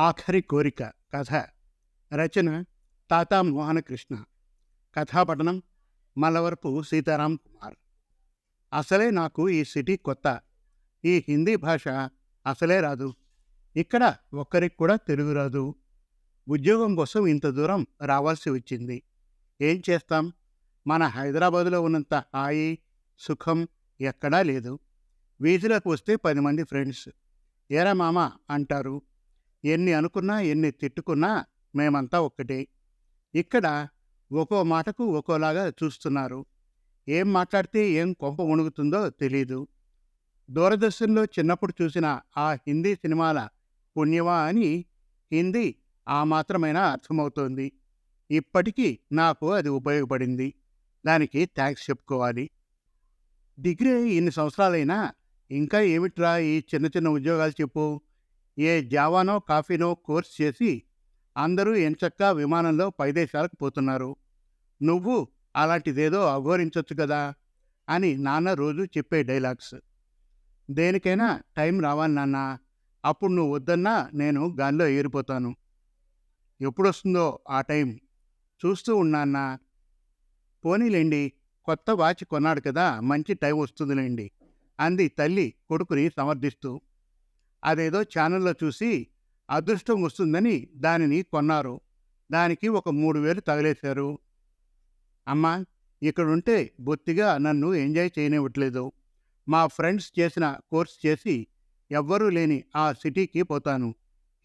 ఆఖరి కోరిక కథ. రచన తాతా మోహనకృష్ణ కథాపఠనం మలవరపు సీతారాం కుమార్. అసలే నాకు ఈ సిటీ కొత్త. ఈ హిందీ భాష అసలే రాదు. ఇక్కడ ఒక్కరికి కూడా తెలుగు రాదు. ఉద్యోగం కోసం ఇంత దూరం రావాల్సి వచ్చింది. ఏం చేస్తాం? మన హైదరాబాదులో ఉన్నంత హాయి సుఖం ఎక్కడా లేదు. వీధిలోకి వస్తే పది మంది ఫ్రెండ్స్. ఏరా మామ అంటారు. ఎన్ని అనుకున్నా ఎన్ని తిట్టుకున్నా మేమంతా ఒక్కటే. ఇక్కడ ఒక్కో మాటకు ఒక్కోలాగా చూస్తున్నారు. ఏం మాట్లాడితే ఏం కొంప మునుగుతుందో తెలీదు. దూరదర్శన్లో చిన్నప్పుడు చూసిన ఆ హిందీ సినిమాల పుణ్యమా అని హిందీ ఆ మాత్రమైనా అర్థమవుతోంది. ఇప్పటికీ నాకు అది ఉపయోగపడింది. దానికి థ్యాంక్స్ చెప్పుకోవాలి. డిగ్రీ ఇన్ని సంవత్సరాలైనా ఇంకా ఏమిట్రా ఈ చిన్న చిన్న ఉద్యోగాలు చెప్పు? ఏ జావానో కాఫీనో కోర్స్ చేసి అందరూ ఎంచక్కా విమానంలో పైదేశాలకు పోతున్నారు. నువ్వు అలాంటిదేదో అఘోరించవచ్చు కదా అని నాన్న రోజు చెప్పే డైలాగ్స్. దేనికైనా టైం రావాలి నాన్న. అప్పుడు నువ్వు వద్దన్నా నేను గాల్లో ఏరిపోతాను. ఎప్పుడొస్తుందో ఆ టైం. చూస్తూ ఉన్నాన్నా పోనీలేండి కొత్త వాచ్ కొన్నాడు కదా మంచి టైం వస్తుందిలేండి అంది తల్లి కొడుకుని సమర్థిస్తూ. అదేదో ఛానల్లో చూసి అదృష్టం వస్తుందని దానిని కొన్నారు. దానికి ఒక మూడు వేలు తగిలేశారు. అమ్మా ఇక్కడుంటే బొత్తిగా నన్ను ఎంజాయ్ చేయనివ్వట్లేదు. మా ఫ్రెండ్స్ చేసిన కోర్స్ చేసి ఎవ్వరూ లేని ఆ సిటీకి పోతాను.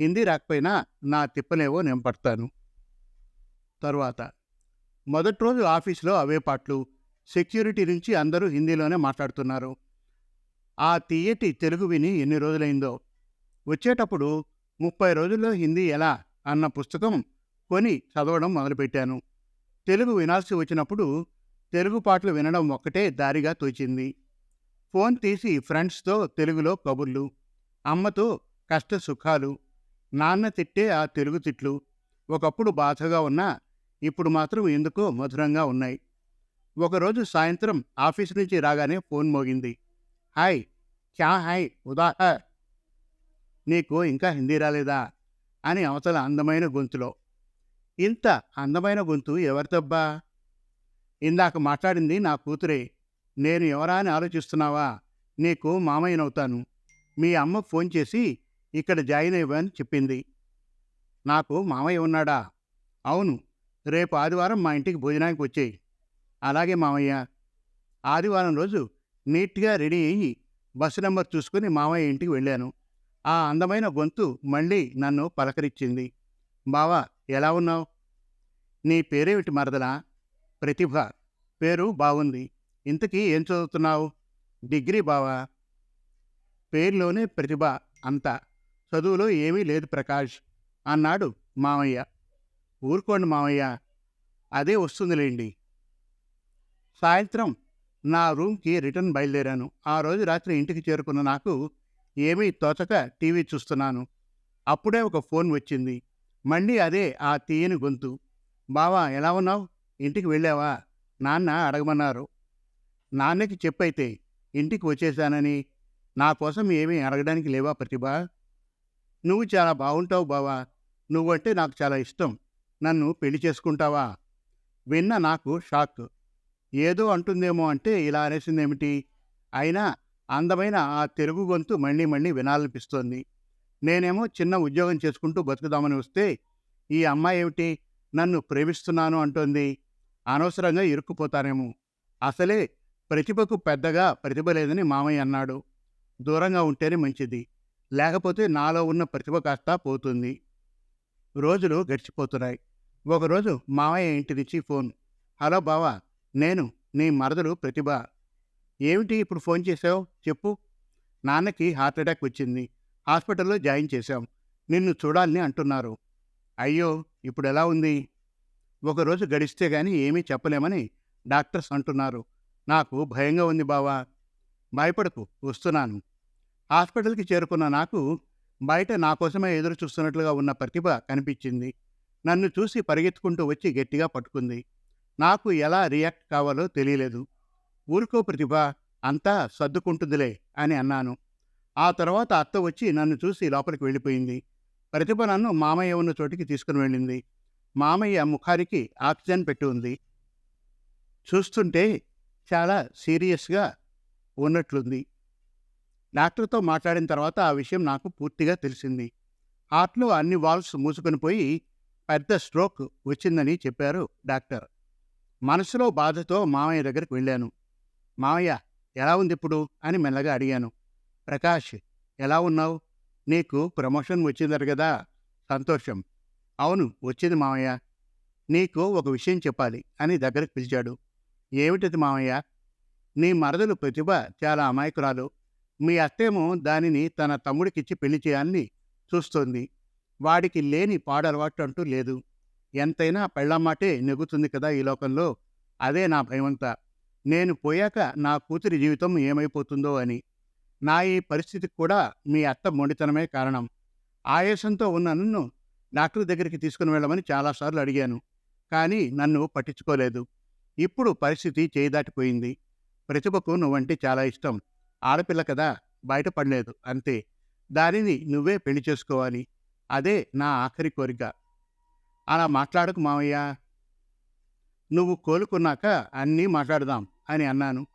హిందీ రాకపోయినా నా తిప్పలేవో నేను పడతాను. తరువాత మొదటి రోజు ఆఫీస్లో అవే పాటలు. సెక్యూరిటీ నుంచి అందరూ హిందీలోనే మాట్లాడుతున్నారు. ఆ తీయటి తెలుగు విని ఎన్ని రోజులైందో వచ్చేటప్పుడు ముప్పై రోజుల్లో హిందీ ఎలా అన్న పుస్తకం కొని చదవడం మొదలుపెట్టాను. తెలుగు వినాల్సి వచ్చినప్పుడు తెలుగు పాటలు వినడం ఒక్కటే దారిగా తోచింది. ఫోన్ తీసి ఫ్రెండ్స్తో తెలుగులో కబుర్లు అమ్మతో కష్ట సుఖాలు నాన్న తిట్టే ఆ తెలుగు తిట్లు ఒకప్పుడు బాధగా ఉన్నా ఇప్పుడు మాత్రం ఎందుకో మధురంగా ఉన్నాయి. ఒకరోజు సాయంత్రం ఆఫీస్ నుంచి రాగానే ఫోన్ మోగింది. హాయ్ క్యా హాయ్ ఉదాహ నీకు ఇంకా హిందీ రాలేదా? అని అవతల అందమైన గొంతులో. ఇంత అందమైన గొంతు ఎవరితబ్బా ఇందాక మాట్లాడింది నా కూతురే. నేను ఎవరా అని ఆలోచిస్తున్నావా? నీకు మామయ్యనవుతాను. మీ అమ్మ ఫోన్ చేసి ఇక్కడ జాయిన్ అయ్యని చెప్పింది. నాకు మామయ్య ఉన్నాడా? అవును. రేపు ఆదివారం మా ఇంటికి భోజనానికి వచ్చేయి. అలాగే మామయ్య. ఆదివారం రోజు నీట్గా రెడీ అయ్యి బస్సు నెంబర్ చూసుకుని మామయ్య ఇంటికి వెళ్ళాను. ఆ అందమైన గొంతు మళ్ళీ నన్ను పలకరించింది. బావా ఎలా ఉన్నావు? నీ పేరేమిటి మరదలా? ప్రతిభ పేరు బాగుంది ఇంతకీ ఏం చదువుతున్నావు? డిగ్రీ బావా? పేరులోనే ప్రతిభ అంతా. చదువులో ఏమీ లేదు ప్రకాష్ అన్నాడు మామయ్య. ఊరుకోండి మామయ్య అదే వస్తుందిలేండి. సాయంత్రం నా రూమ్కి రిటర్న్ బయలుదేరాను. ఆ రోజు రాత్రి ఇంటికి చేరుకున్న నాకు ఏమీ తోచక టీవీ చూస్తున్నాను. అప్పుడే ఒక ఫోన్ వచ్చింది. మళ్ళీ అదే ఆ తీయని గొంతు. బావా ఎలా ఉన్నావు? ఇంటికి వెళ్ళావా? నాన్న అడగమన్నారు. నాన్నకి చెప్పైతే ఇంటికి వచ్చేశానని. నా కోసం ఏమీ అడగడానికి లేవా ప్రతిభ? నువ్వు చాలా బాగుంటావు బావా. నువ్వంటే నాకు చాలా ఇష్టం. నన్ను పెళ్ళి చేసుకుంటావా? విన్న నాకు షాక్. ఏదో అంటుందేమో అంటే ఇలా అనేసిందేమిటి? అయినా అందమైన ఆ తెలుగు గొంతు మళ్ళీ మళ్ళీ వినాలనిపిస్తోంది. నేనేమో చిన్న ఉద్యోగం చేసుకుంటూ బతుకుదామని వస్తే ఈ అమ్మాయి ఏమిటి? నన్ను ప్రేమిస్తున్నాను అంటోంది. అనవసరంగా ఇరుక్కుపోతానేమో. అసలే ప్రతిభకు పెద్దగా ప్రతిభ లేదని మామయ్య అన్నాడు. దూరంగా ఉంటేనే మంచిది. లేకపోతే నాలో ఉన్న ప్రతిభ కాస్త పోతుంది. రోజులు గడిచిపోతున్నాయి. ఒకరోజు మామయ్య ఇంటి నుంచి ఫోన్. హలో బావా నేను నీ మరదలు ప్రతిభ. ఏమిటి ఇప్పుడు ఫోన్ చేసావు? చెప్పు. నాన్నకి హార్ట్ అటాక్ వచ్చింది. హాస్పిటల్లో జాయిన్ చేశాం. నిన్ను చూడాలని అంటున్నారు. అయ్యో ఇప్పుడు ఎలా ఉంది? ఒకరోజు గడిస్తే కానీ ఏమీ చెప్పలేమని డాక్టర్స్ అంటున్నారు. నాకు భయంగా ఉంది బావా. భయపడకు వస్తున్నాను. హాస్పిటల్కి చేరుకున్న నాకు బయట నా కోసమే ఎదురు చూస్తున్నట్లుగా ఉన్న ప్రతిభ కనిపించింది. నన్ను చూసి పరిగెత్తుకుంటూ వచ్చి గట్టిగా పట్టుకుంది. నాకు ఎలా రియాక్ట్ కావాలో తెలియలేదు. ఊరుకో ప్రతిభ అంతా సర్దుకుంటుందిలే అని అన్నాను. ఆ తర్వాత అత్త వచ్చి నన్ను చూసి లోపలికి వెళ్ళిపోయింది. ప్రతిభ నన్ను మామయ్య ఉన్న చోటికి తీసుకుని వెళ్ళింది. మామయ్య ముఖానికి ఆక్సిజన్ పెట్టి ఉంది. చూస్తుంటే చాలా సీరియస్గా ఉన్నట్లుంది. డాక్టర్తో మాట్లాడిన తర్వాత ఆ విషయం నాకు పూర్తిగా తెలిసింది. హార్ట్లో అన్ని వాల్వ్స్ మూసుకొని పోయి పెద్ద స్ట్రోక్ వచ్చిందని చెప్పారు డాక్టర్. మనసులో బాధతో మామయ్య దగ్గరికి వెళ్ళాను. మామయ్య ఎలా ఉంది ఇప్పుడు అని మెల్లగా అడిగాను. ప్రకాష్ ఎలా ఉన్నావు? నీకు ప్రమోషన్ వచ్చిందరు కదా సంతోషం. అవును వచ్చింది మామయ్య నీకు ఒక విషయం చెప్పాలి అని దగ్గరికి పిలిచాడు. ఏమిటది మామయ్య నీ మరదలు ప్రతిభ చాలా అమాయకురాలు. మీ అత్తేమో దానిని తన తమ్ముడికిచ్చి పెళ్ళి చేయాలని చూస్తోంది. వాడికి లేని పాడలవాటు అంటూ లేదు. ఎంతైనా పెళ్ళమ్మాటే నెగుతుంది కదా ఈ లోకంలో? అదే నా భయమంతా. నేను పోయాక నా కూతురి జీవితం ఏమైపోతుందో అని. నా ఈ పరిస్థితికి కూడా మీ అత్త మొండితనమే కారణం. ఆయాసంతో ఉన్న నన్ను డాక్టర్ దగ్గరికి తీసుకుని వెళ్ళమని చాలాసార్లు అడిగాను. కానీ నన్ను పట్టించుకోలేదు. ఇప్పుడు పరిస్థితి చేయదాటిపోయింది ప్రతిభకు నువ్వంటే చాలా ఇష్టం. ఆడపిల్ల కదా బయటపడలేదు. అంతే. దానిని నువ్వే పెళ్ళి చేసుకోవాలి. అదే నా ఆఖరి కోరిక. అలా మాట్లాడకు మావయ్య. నువ్వు కోలుకున్నాక అన్నీ మాట్లాడదాం. అని అన్నాను.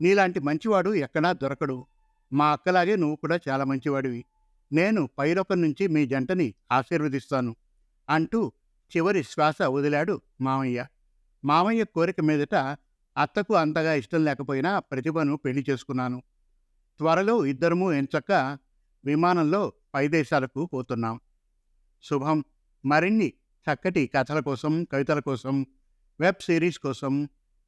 నీలాంటి మంచివాడు ఎక్కడా దొరకడు. మా అక్కలాగే నువ్వు కూడా చాలా మంచివాడివి. నేను పైరొకం నుంచి మీ జంటని ఆశీర్వదిస్తాను అంటూ చివరి శ్వాస వదిలాడు మామయ్య. మామయ్య కోరిక మీదట అత్తకు అంతగా ఇష్టం లేకపోయినా ప్రతిభను పెళ్ళి చేసుకున్నాను. త్వరలో ఇద్దరము ఎంచక్క విమానంలో పైదేశాలకు పోతున్నాం. శుభం. మరిన్ని చక్కటి కథల కోసం కవితల కోసం వెబ్ సిరీస్ కోసం